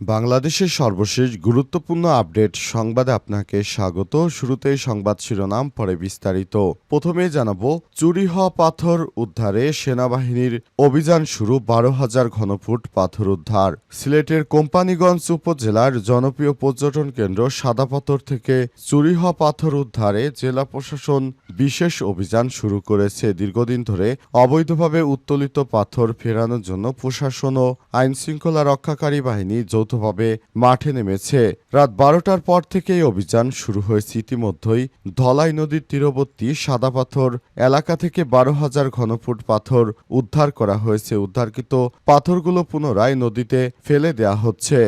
বাংলাদেশের সর্বশেষ গুরুত্বপূর্ণ আপডেট সংবাদে আপনাকে স্বাগত। শুরুতেই সংবাদ শিরোনাম, পরে বিস্তারিত। প্রথমে জানাব, চুরি হওয়া পাথর উদ্ধারে সেনাবাহিনীর অভিযান শুরু, বারো হাজার ঘনফুট পাথর উদ্ধার। সিলেটের কোম্পানিগঞ্জ উপজেলার জনপ্রিয় পর্যটন কেন্দ্র সাদা পাথর থেকে চুরি হওয়া পাথর উদ্ধারে জেলা প্রশাসন বিশেষ অভিযান শুরু করেছে। দীর্ঘদিন ধরে অবৈধভাবে উত্তোলিত পাথর ফেরানোর জন্য প্রশাসন ও আইন শৃঙ্খলা রক্ষাকারী বাহিনী যৌথভাবে মাঠে নেমেছে। রাত বারোটার পর থেকেই অভিযান শুরু হয়েছে ইতিমধ্যেই। ধলাই নদীর তীরবর্তী সাদা পাথর এলাকা থেকে বারো হাজার ঘনফুট পাথর উদ্ধার করা হয়েছে। উদ্ধারকৃত পাথরগুলো পুনরায় নদীতে ফেলে দেয়া হচ্ছে।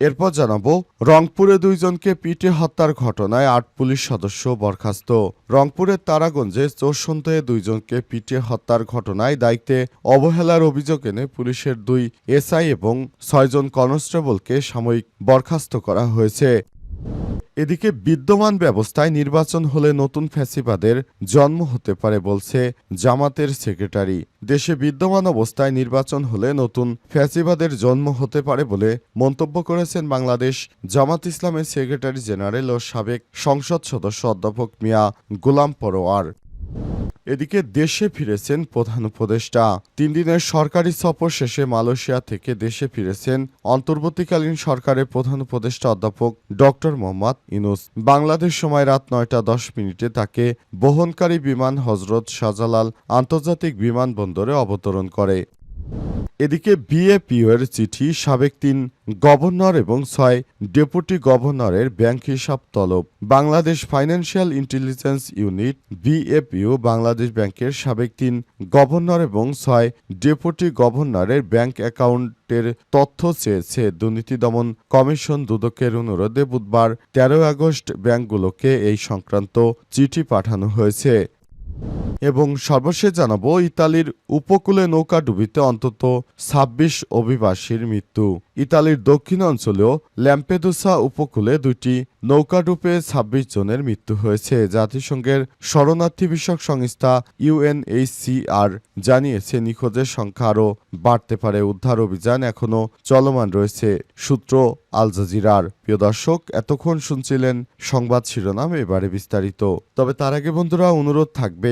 এরপর জানাব, রংপুরে দুইজনকে পিটে হত্যার ঘটনায় আট পুলিশ সদস্য বরখাস্ত। রংপুরের তারাগঞ্জে চোর সন্দেহে দুইজনকে পিটে হত্যার ঘটনায় দায়িত্বে অবহেলার অভিযোগ এনে পুলিশের দুই এসআই এবং ছয়জন কনস্টেবলকে সাময়িক বরখাস্ত করা হয়েছে। এদিকে বিদ্যমান ব্যবস্থায় নির্বাচন হলে নতুন ফ্যাসিবাদের জন্ম হতে পারে বলছে জামাতের সেক্রেটারি। দেশে বিদ্যমান অবস্থায় নির্বাচন হলে নতুন ফ্যাসিবাদের জন্ম হতে পারে বলে মন্তব্য করেছেন বাংলাদেশ জামাত ইসলামের সেক্রেটারি জেনারেল ও সাবেক সংসদ সদস্য অধ্যাপক মিয়া গোলাম পরোয়ার। এদিকে দেশে ফিরেছেন প্রধান উপদেষ্টা। তিন দিনের সরকারি সফর শেষে মালয়েশিয়া থেকে দেশে ফিরেছেন অন্তর্বর্তীকালীন সরকারের প্রধান উপদেষ্টা অধ্যাপক ডক্টর মোহাম্মদ ইনুস বাংলাদেশ সময় রাত নয়টা দশ মিনিটে তাকে বহনকারী বিমান হজরত শাহজালাল আন্তর্জাতিক বিমানবন্দরে অবতরণ করে। এদিকে বিএপিও এর চিঠি সাবেক তিন গভর্নর এবং ছয় ডেপুটি গভর্নরের ব্যাংক হিসাব তলব। Bangladesh financial intelligence unit, বিএপিও, Bangladesh ব্যাংকের সাবেক তিন গভর্নর এবং ছয় ডেপুটি গভর্নরের ব্যাংক অ্যাকাউন্টের তথ্য চেয়েছে দুর্নীতি দমন কমিশন দুদকের অনুরোধে বুধবার তেরো আগস্ট ব্যাংকগুলোকে এই সংক্রান্ত চিঠি পাঠানো হয়েছে। এবং সর্বশেষ জানাব, ইতালির উপকূলে নৌকা ডুবিতে অন্তত ছাব্বিশ অভিবাসীর মৃত্যু। ইতালির দক্ষিণ অঞ্চলেও ল্যাম্পেদুসা উপকূলে দুটি নৌকা ডুবে ছাব্বিশ জনের মৃত্যু হয়েছে, জাতিসংঘের শরণার্থী বিষয়ক সংস্থা ইউএনএইচসিআর জানিয়েছে, নিখোঁজের সংখ্যা আরও বাড়তে পারে। উদ্ধার অভিযান এখনও চলমান রয়েছে, সূত্র আল জাজিরার। প্রিয় দর্শক, এতক্ষণ শুনছিলেন সংবাদ শিরোনাম, এবারে বিস্তারিত। তবে তার আগে বন্ধুরা, অনুরোধ থাকবে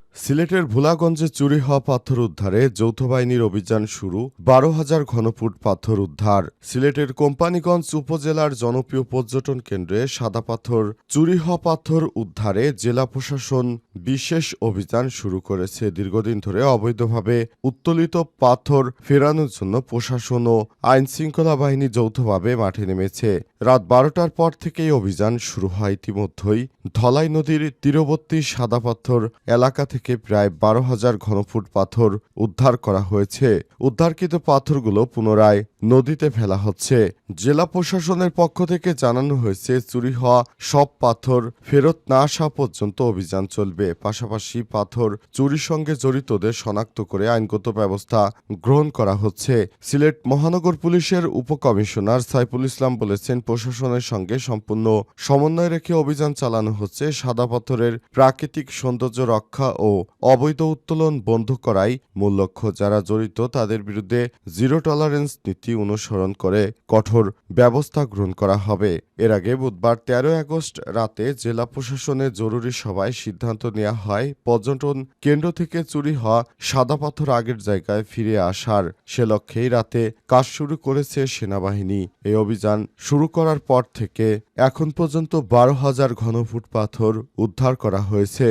সিলেটের ভোলাগঞ্জে চুরি হওয়া পাথর উদ্ধারে যৌথ বাহিনীর অভিযান শুরু, বারো হাজার ঘনফুট পাথর উদ্ধার। সিলেটের কোম্পানিগঞ্জ উপজেলার জনপ্রিয় পর্যটন কেন্দ্রে সাদা পাথর, চুরি হওয়া পাথর উদ্ধারে জেলা প্রশাসন বিশেষ অভিযান শুরু করেছে। দীর্ঘদিন ধরে অবৈধভাবে উত্তোলিত পাথর ফেরানোর জন্য প্রশাসন ও আইন শৃঙ্খলা বাহিনী যৌথভাবে মাঠে নেমেছে। রাত বারোটার পর থেকেই অভিযান শুরু হয়। ইতিমধ্যেই ধলাই নদীর তীরবর্তী সাদা পাথর এলাকা থেকে প্রায় বারো হাজার ঘনফুট পাথর উদ্ধার করা হয়েছে। উদ্ধারকৃত পাথরগুলো পুনরায় নদীতে ফেলা হচ্ছে। জেলা প্রশাসনের পক্ষ থেকে জানানো হয়েছে, চুরি হওয়া সব পাথর ফেরত না আসা পর্যন্ত অভিযান চলবে। পাশাপাশি পাথর চুরির সঙ্গে জড়িতদের শনাক্ত করে আইনগত ব্যবস্থা গ্রহণ করা হচ্ছে। সিলেট মহানগর পুলিশের উপকমিশনার সাইফুল ইসলাম বলেছেন, প্রশাসনের সঙ্গে সম্পূর্ণ সমন্বয় রেখে অভিযান চালানো হচ্ছে। সাদা পাথরের প্রাকৃতিক সৌন্দর্য রক্ষা ও অবৈধ উত্তোলন বন্ধ করাই মূল লক্ষ্য। যারা জড়িত, তাদের বিরুদ্ধে জিরো টলারেন্স নীতি অনুসরণ করে কঠোর ব্যবস্থা গ্রহণ করা হবে। এর আগে বুধবার তেরোই আগস্ট রাতে জেলা প্রশাসনের জরুরি সভায় সিদ্ধান্ত নেওয়া হয়, পর্যটন কেন্দ্র থেকে চুরি হওয়া সাদা পাথর আগের জায়গায় ফিরে আসার। সে লক্ষ্যেই রাতে কাজ শুরু করেছে সেনাবাহিনী। এই অভিযান শুরু করার পর থেকে এখন পর্যন্ত বারো হাজার ঘনফুট পাথর উদ্ধার করা হয়েছে।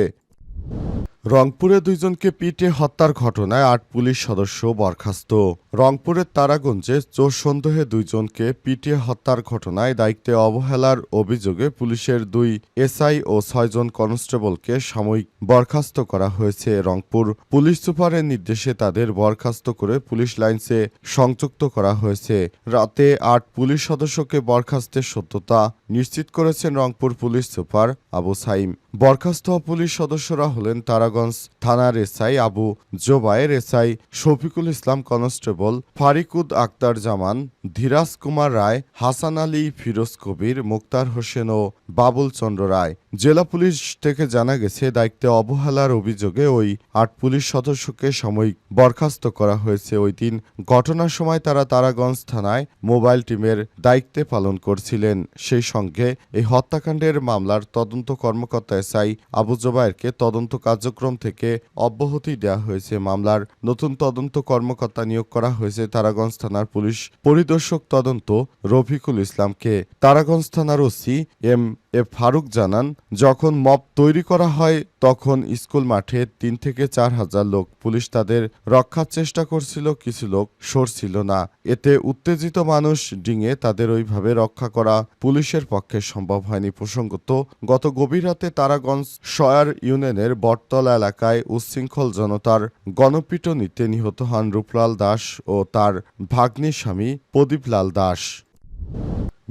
রংপুরে দুইজনকে পিটে হত্যার ঘটনায় আট পুলিশ সদস্য বরখাস্ত। রংপুরের তারাগঞ্জে চোর সন্দেহে দুইজনকে পিটিয়ে হত্যার ঘটনায় দায়িত্বে অবহেলার অভিযোগে পুলিশের দুই এসআই ও ছয়জন কনস্টেবলকে সাময়িক বরখাস্ত করা হয়েছে রংপুর পুলিশ সুপারের নির্দেশে তাদের বরখাস্ত করে পুলিশ লাইন্সে সংযুক্ত করা হয়েছে। রাতে আট পুলিশ সদস্যকে বরখাস্তের সত্যতা নিশ্চিত করেছেন রংপুর পুলিশ সুপার আবু সাইম। বরখাস্ত পুলিশ সদস্যরা হলেন তারাগঞ্জ থানার SI Abu Jobayer SI Shafiqul Islam constable Farikud Aktar Zaman, Dhiraj Kumar Ray, Hasan Ali Firoz Kabir, Muktar Hossain ও বাবুল চন্দ্র রায়। জেলা পুলিশ থেকে জানা গেছে, দায়িত্বে অবহেলার অভিযোগে ওই আট পুলিশ সদস্যকে সাময়িক বরখাস্ত করা হয়েছে। ওই দিন ঘটনার সময় তারা তারাগঞ্জ থানায় মোবাইল টিমের দায়িত্বে পালন করছিলেন। সেই সঙ্গে এই হত্যাকাণ্ডের মামলার তদন্ত কর্মকর্তা এসআই আবু জোবায়েরকে তদন্ত কার্যক্রম থেকে অব্যাহতি দেওয়া হয়েছে। মামলার নতুন তদন্ত কর্মকর্তা নিয়োগ করা হয়েছে তারাগঞ্জ থানার পুলিশ পরিদর্শক তদন্ত রফিকুল ইসলামকে। তারাগঞ্জ থানার ওসি এম এ ফারুক জানান, যখন মব তৈরি করা হয়, তখন স্কুল মাঠে তিন থেকে চার হাজার লোক। পুলিশ তাদের রক্ষার চেষ্টা করছিল, কিছু লোক সরছিল না। এতে উত্তেজিত মানুষ ডিঙে তাদের ওইভাবে রক্ষা করা পুলিশের পক্ষে সম্ভব হয়নি। প্রসঙ্গত, গত গভীর রাতে তারাগঞ্জ শয়ার ইউনিয়নের বটতলা এলাকায় উচ্ছৃঙ্খল জনতার গণপিটুনিতে নিহত হন রূপলাল দাস ও তার ভাগ্নি স্বামী প্রদীপলাল দাস।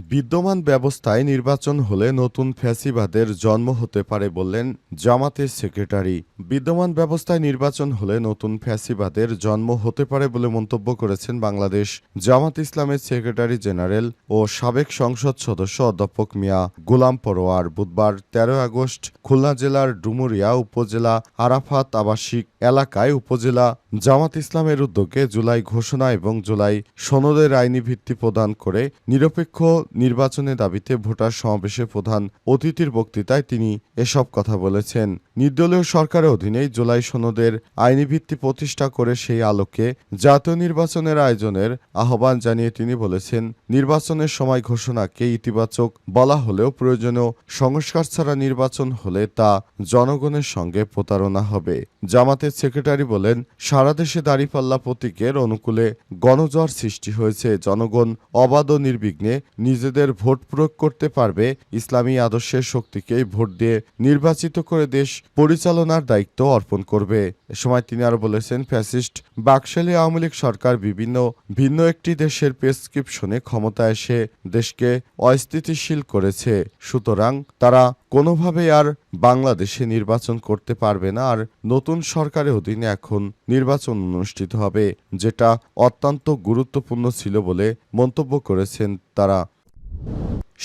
বিদ্যমান ব্যবস্থায় নির্বাচন হলে নতুন ফ্যাসিবাদের জন্ম হতে পারে বললেন জামাতের সেক্রেটারি। বিদ্যমান ব্যবস্থায় নির্বাচন হলে নতুন ফ্যাসিবাদের জন্ম হতে পারে বলে মন্তব্য করেছেন বাংলাদেশ জামাত ইসলামের সেক্রেটারি জেনারেল ও সাবেক সংসদ সদস্য অধ্যাপক মিয়া গোলাম পরোয়ার। বুধবার তেরো আগস্ট খুলনা জেলার ডুমুরিয়া উপজেলা আরাফাত আবাসিক এলাকায় উপজেলা জামাত ইসলামের উদ্যোগে জুলাই ঘোষণা এবং জুলাই সনদের আইনি ভিত্তি প্রদান করে নিরপেক্ষ নির্বাচনের দাবিতে ভোটার সমাবেশে প্রধান অতিথির বক্তৃতায় তিনি এসব কথা বলেছেন। নির্দলীয় সরকারের অধীনেই জুলাই সনদের আইনি ভিত্তি প্রতিষ্ঠা করে সেই আলোকে জাতীয় নির্বাচনের আয়োজনের আহ্বান জানিয়ে তিনি বলেছেন, নির্বাচনের সময় ঘোষণাকে ইতিবাচক বলা হলেও প্রয়োজনীয় সংস্কার ছাড়া নির্বাচন হলে তা জনগণের সঙ্গে প্রতারণা হবে। জামাতের সেক্রেটারি বলেন, সারা দেশে দাঁড়িপাল্লা প্রতীকের অনুকূলে গণজ্বর সৃষ্টি হয়েছে। জনগণ অবাধ ও নির্বিঘ্নে নিজেদের ভোট প্রয়োগ করতে পারবে, ইসলামী আদর্শের শক্তিকেই ভোট দিয়ে নির্বাচিত করে দেশ পরিচালনার দায়িত্ব অর্পণ করবে। এ সময় তিনি আরও বলেছেন, ফ্যাসিস্ট বাকশালী আওয়ামী লীগ সরকার বিভিন্ন, ভিন্ন একটি দেশের প্রেসক্রিপশনে ক্ষমতা এসে দেশকে অস্থিতিশীল করেছে। সুতরাং তারা কোনোভাবে আর বাংলাদেশে নির্বাচন করতে পারবে না, আর নতুন সরকারের অধীনে এখন নির্বাচন অনুষ্ঠিত হবে, যেটা অত্যন্ত গুরুত্বপূর্ণ ছিল বলে মন্তব্য করেছেন তারা।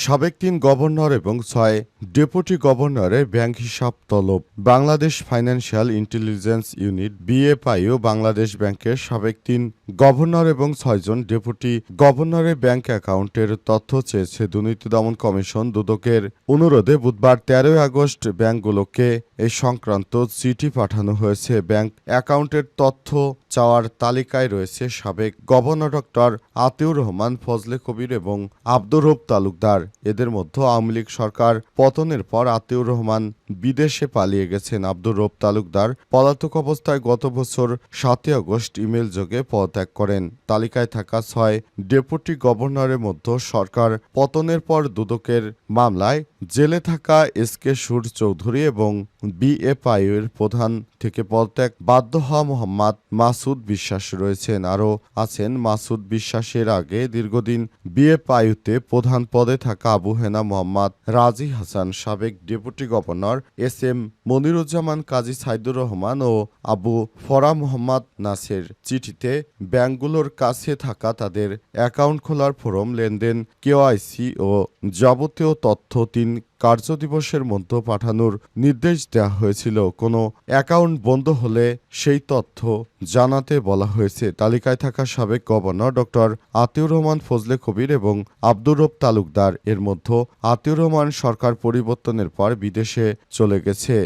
সাবেক তিন গভর্নর এবং ছয় ডেপুটি গভর্নরের ব্যাংক হিসাব তলব। Bangladesh financial intelligence unit BFIU Bangladesh ব্যাংকের সাবেক তিন গভর্নর এবং ছয়জন ডেপুটি গভর্নরের ব্যাংক অ্যাকাউন্টের তথ্য চেয়েছে দুর্নীতি দমন কমিশন দুদকের। অনুরোধে বুধবার তেরোই আগস্ট ব্যাংকগুলোকে এ সংক্রান্ত চিঠি পাঠানো হয়েছে। ব্যাংক অ্যাকাউন্টের তথ্য চাওয়ার তালিকায় রয়েছে সাবেক গভর্নর ডক্টর আতিউর রহমান, ফজলে কবির এবং আব্দুর রব তালুকদার। এদের মধ্যে আওয়ামী লীগ সরকার পতনের পর আতিউর রহমান বিদেশে পালিয়ে গেছেন। আব্দুর রব তালুকদার পলাতক অবস্থায় গত বছর সাতই আগস্ট ইমেল যোগে পদত্যাগ করেন। তালিকায় থাকা ছয় ডেপুটি গভর্নরের মধ্যে সরকার পতনের পর দুদকের মামলায় জেলে থাকা এস কে সুর চৌধুরী এবং বিএফআই এর প্রধান থেকে পদত্যাগ বাধ্য হওয়া মোহাম্মদ মাসুদ বিশ্বাস রয়েছেন। আরও আছেন মাসুদ বিশ্বাসের আগে দীর্ঘদিন বিএফআইতে প্রধান পদে থাকা আবু হেনা মোহাম্মদ রাজি হাসান, সাবেক deputy governor S M Moniruzzaman, Kazi Saidur Rahman ও আবু ফরা মোহাম্মদ নাসের চিঠিতে ব্যাংকগুলোর কাছে থাকা তাদের অ্যাকাউন্ট খোলার ফরম, লেনদেন কেওয়াইসি ও যাবতীয় তথ্য তিন কার্যদিবসের মধ্যে পাঠানোর নির্দেশ দেওয়া হয়েছিল। কোনো অ্যাকাউন্ট বন্ধ হলে সেই তথ্য জানাতে বলা হয়েছে। তালিকায় থাকা সাবেক গভর্নর ডক্টর আতিউর রহমান ফজলে কবির এবং আব্দুর রব তালুকদার এর মধ্যে আতিউর রহমান সরকার পরিবর্তনের পর বিদেশে চলে গেছে।